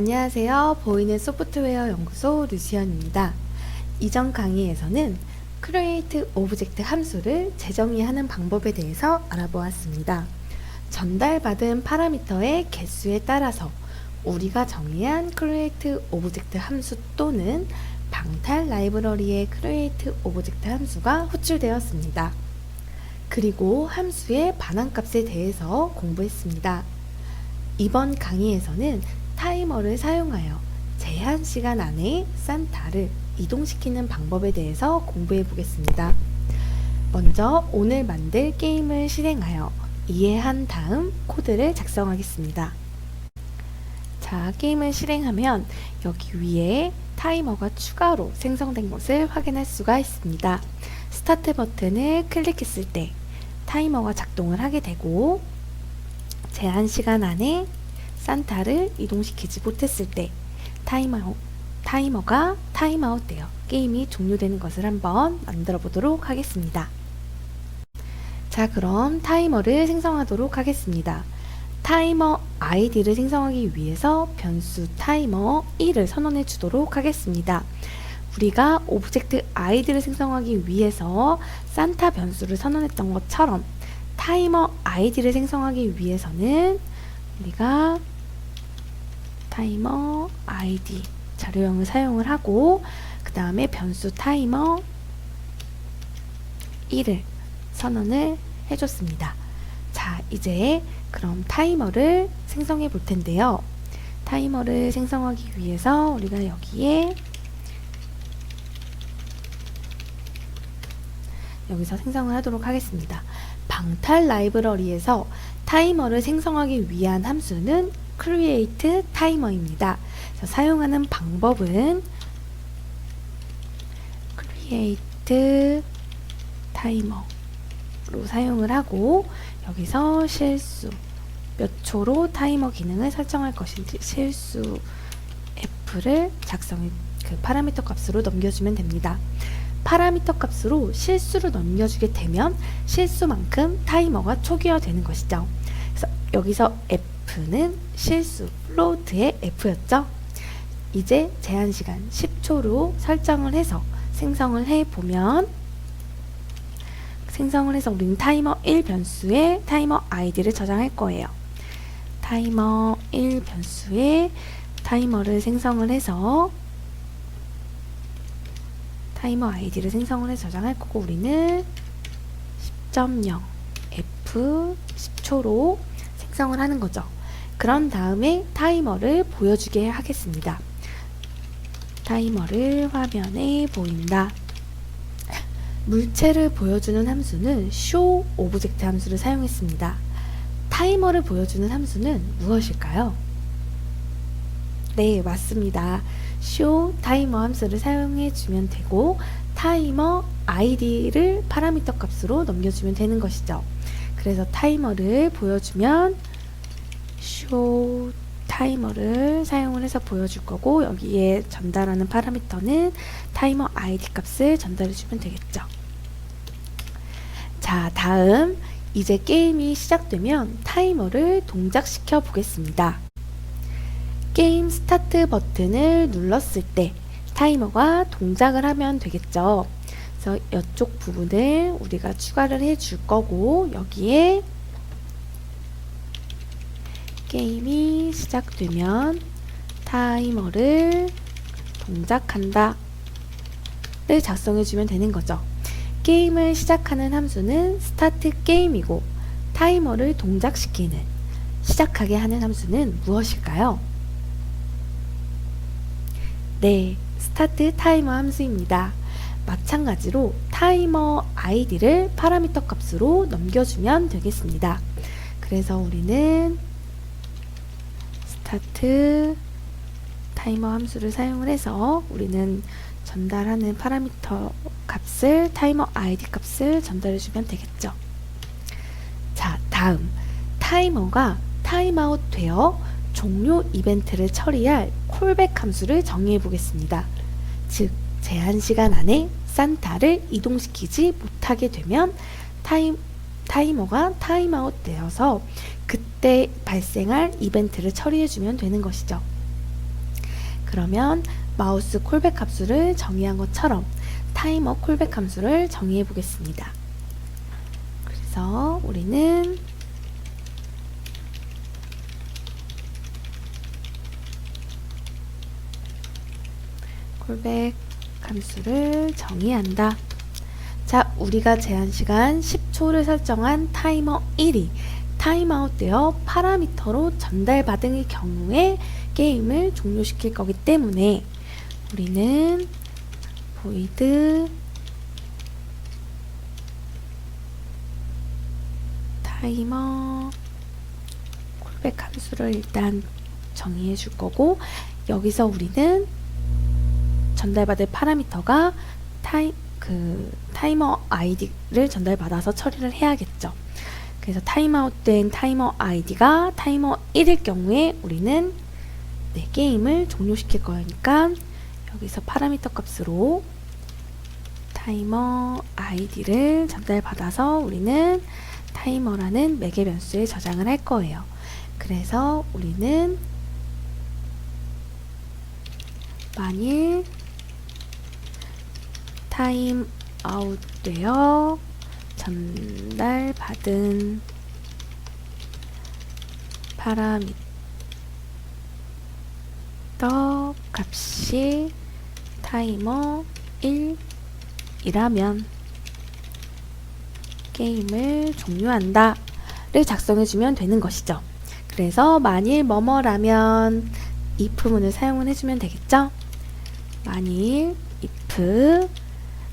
안녕하세요. 보이는 소프트웨어 연구소 류지연입니다. 이전 강의에서는 Create Object 함수를 재정의하는 방법에 대해서 알아보았습니다. 전달받은 파라미터의 개수에 따라서 우리가 정의한 Create Object 함수 또는 방탈 라이브러리의 Create Object 함수가 호출되었습니다. 그리고 함수의 반환값에 대해서 공부했습니다. 이번 강의에서는 타이머를 사용하여 제한 시간 안에 산타를 이동시키는 방법에 대해서 공부해 보겠습니다. 먼저 오늘 만들 게임을 실행하여 이해한 다음 코드를 작성하겠습니다. 자, 게임을 실행하면 여기 위에 타이머가 추가로 생성된 것을 확인할 수가 있습니다. 스타트 버튼을 클릭했을 때 타이머가 작동을 하게 되고 제한 시간 안에 산타를 이동시키지 못했을 때 타이머, 타이머가 타임아웃 되어 게임이 종료되는 것을 한번 만들어 보도록 하겠습니다. 자, 그럼 타이머를 생성하도록 하겠습니다. 타이머 아이디를 생성하기 위해서 변수 타이머 1을 선언해 주도록 하겠습니다. 우리가 오브젝트 아이디를 생성하기 위해서 산타 변수를 선언했던 것처럼 타이머 아이디를 생성하기 위해서는 우리가 타이머 아이디 자료형을 사용을 하고 그 다음에 변수 타이머 1을 선언을 해줬습니다. 자, 이제 그럼 타이머를 생성해 볼 텐데요. 타이머를 생성하기 위해서 우리가 여기에 여기서 생성을 하도록 하겠습니다. 방탈 라이브러리에서 타이머를 생성하기 위한 함수는 timer입니다. 그래서 사용하는 방법은 create timer로 사용을 하고 여기서 실수 몇 초로 타이머 기능을 설정할 것인지 실수 f를 작성해 그 파라미터 값으로 넘겨주면 됩니다. 파라미터 값으로 실수를 넘겨주게 되면 실수만큼 타이머가 초기화되는 것이죠. 그래서 여기서 f 는 실수 플로트의 f였죠. 이제 제한 시간 10초로 설정을 해서 생성을 해 보면 생성을 해서 우리는 타이머 1 변수에 타이머 아이디를 저장할 거예요. 타이머 1 변수에 타이머를 생성을 해서 타이머 아이디를 생성을 해서 저장할 거고 우리는 10.0 F 10초로 생성을 하는 거죠. 그런 다음에 타이머를 보여주게 하겠습니다. 타이머를 화면에 보인다. 물체를 보여주는 함수는 show 오브젝트 함수를 사용했습니다. 타이머를 보여주는 함수는 무엇일까요? 네, 맞습니다. show 타이머 함수를 사용해 주면 되고 타이머 id를 파라미터 값으로 넘겨주면 되는 것이죠. 그래서 타이머를 보여주면 show 타이머를 사용을 해서 보여줄 거고 여기에 전달하는 파라미터는 타이머 id 값을 전달해 주면 되겠죠. 자, 다음 이제 게임이 시작되면 타이머를 동작시켜 보겠습니다. 게임 스타트 버튼을 눌렀을 때 타이머가 동작을 하면 되겠죠. 그래서 이쪽 부분을 우리가 추가를 해 줄 거고 여기에 게임이 시작되면 타이머를 동작한다 를 작성해 주면 되는 거죠. 게임을 시작하는 함수는 스타트 게임이고 타이머를 동작시키는 시작하게 하는 함수는 무엇일까요? 네, 스타트 타이머 함수입니다. 마찬가지로 타이머 아이디를 파라미터 값으로 넘겨주면 되겠습니다. 그래서 우리는 스타트 타이머 함수를 사용을 해서 우리는 전달하는 파라미터 값을 타이머 아이디 값을 전달해 주면 되겠죠. 자, 다음 타이머가 타임아웃 되어 종료 이벤트를 처리할 콜백 함수를 정의해 보겠습니다. 즉, 제한 시간 안에 산타를 이동시키지 못하게 되면 타임, 타이머가 타임아웃 되어서 그때 발생할 이벤트를 처리해 주면 되는 것이죠. 그러면 마우스 콜백 함수를 정의한 것처럼 타이머 콜백 함수를 정의해 보겠습니다. 그래서 우리는 콜백 함수를 정의한다. 자, 우리가 제한 시간 10초를 설정한 타이머 1이 타임아웃 되어 파라미터로 전달받은 경우에 게임을 종료시킬 거기 때문에 우리는 void 타이머 콜백 함수를 일단 정의해 줄 거고 여기서 우리는 전달받을 파라미터가 타이 그 타이머 아이디를 전달받아서 처리를 해야겠죠. 그래서 타임아웃된 타이머 아이디가 타이머 1일 경우에 우리는 네, 게임을 종료시킬 거니까 여기서 파라미터 값으로 타이머 아이디를 전달받아서 우리는 타이머라는 매개 변수에 저장을 할 거예요. 그래서 우리는 만일 타임 아웃 되어 전달받은 파라미터 값이 타이머 1이라면 게임을 종료한다 를 작성해주면 되는 것이죠. 그래서 만일 뭐뭐라면 if문을 사용을 해주면 되겠죠. 만일 if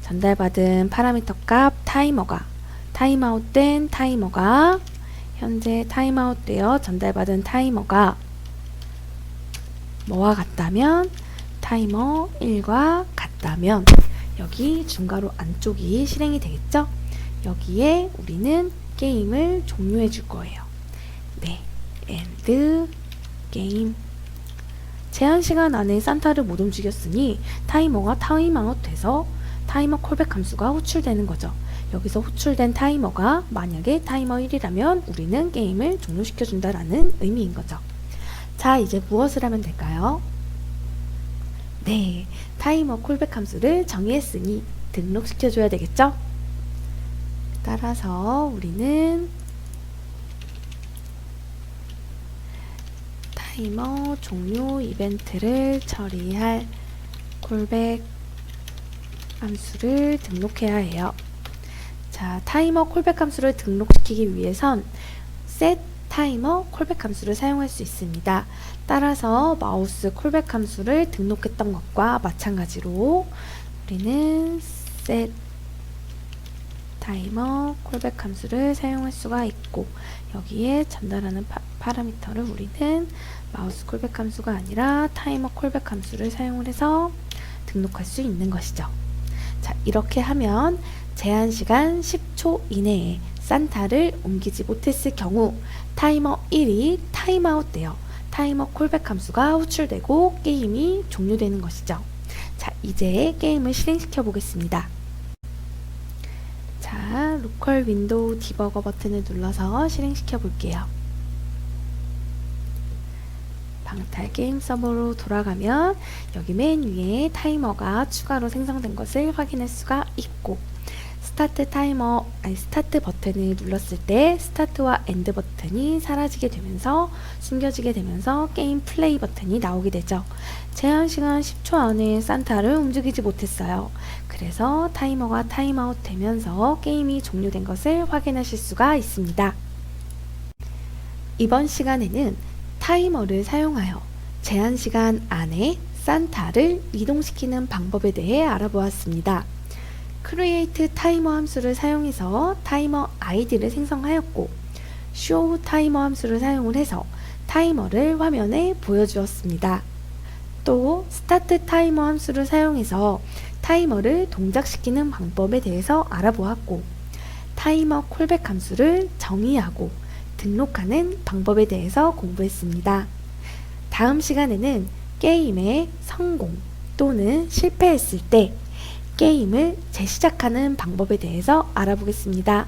전달받은 파라미터 값 타이머가 타임아웃된 타이머가 현재 타임아웃되어 전달받은 타이머가 뭐와 같다면 타이머 1과 같다면 여기 중괄호 안쪽이 실행이 되겠죠? 여기에 우리는 게임을 종료해 줄 거예요. 네, end 게임 제한 시간 안에 산타를 못 움직였으니 타이머가 타임아웃 돼서 타이머 콜백 함수가 호출되는 거죠. 여기서 호출된 타이머가 만약에 타이머 1이라면 우리는 게임을 종료시켜 준다라는 의미인 거죠. 자, 이제 무엇을 하면 될까요? 네, 타이머 콜백 함수를 정의했으니 등록시켜 줘야 되겠죠? 따라서 우리는 타이머 종료 이벤트를 처리할 콜백 함수를 등록해야 해요. 자, 타이머 콜백 함수를 등록시키기 위해선 set 타이머 콜백 함수를 사용할 수 있습니다. 따라서 마우스 콜백 함수를 등록했던 것과 마찬가지로 우리는 set 타이머 콜백 함수를 사용할 수가 있고 여기에 전달하는 파, 파라미터를 우리는 마우스 콜백 함수가 아니라 타이머 콜백 함수를 사용을 해서 등록할 수 있는 것이죠. 자, 이렇게 하면 제한 시간 10초 이내에 산타를 옮기지 못했을 경우 타이머 1이 타임아웃 되어 타이머 콜백 함수가 호출되고 게임이 종료되는 것이죠. 자, 이제 게임을 실행시켜 보겠습니다. 자, 로컬 윈도우 디버거 버튼을 눌러서 실행시켜 볼게요. 방탈 게임 서버로 돌아가면 여기 맨 위에 타이머가 추가로 생성된 것을 확인할 수가 있고 스타트 타이머 아니 스타트 버튼을 눌렀을 때 스타트와 엔드 버튼이 사라지게 되면서 숨겨지게 되면서 게임 플레이 버튼이 나오게 되죠. 제한 시간 10초 안에 산타를 움직이지 못했어요. 그래서 타이머가 타임아웃 되면서 게임이 종료된 것을 확인하실 수가 있습니다. 이번 시간에는 타이머를 사용하여 제한 시간 안에 산타를 이동시키는 방법에 대해 알아보았습니다. create 타이머 함수를 사용해서 타이머 아이디를 생성하였고 show 타이머 함수를 사용을 해서 타이머를 화면에 보여주었습니다. 또 start 타이머 함수를 사용해서 타이머를 동작시키는 방법에 대해서 알아보았고 타이머 콜백 함수를 정의하고 등록하는 방법에 대해서 공부했습니다. 다음 시간에는 게임의 성공 또는 실패했을 때 게임을 재시작하는 방법에 대해서 알아보겠습니다.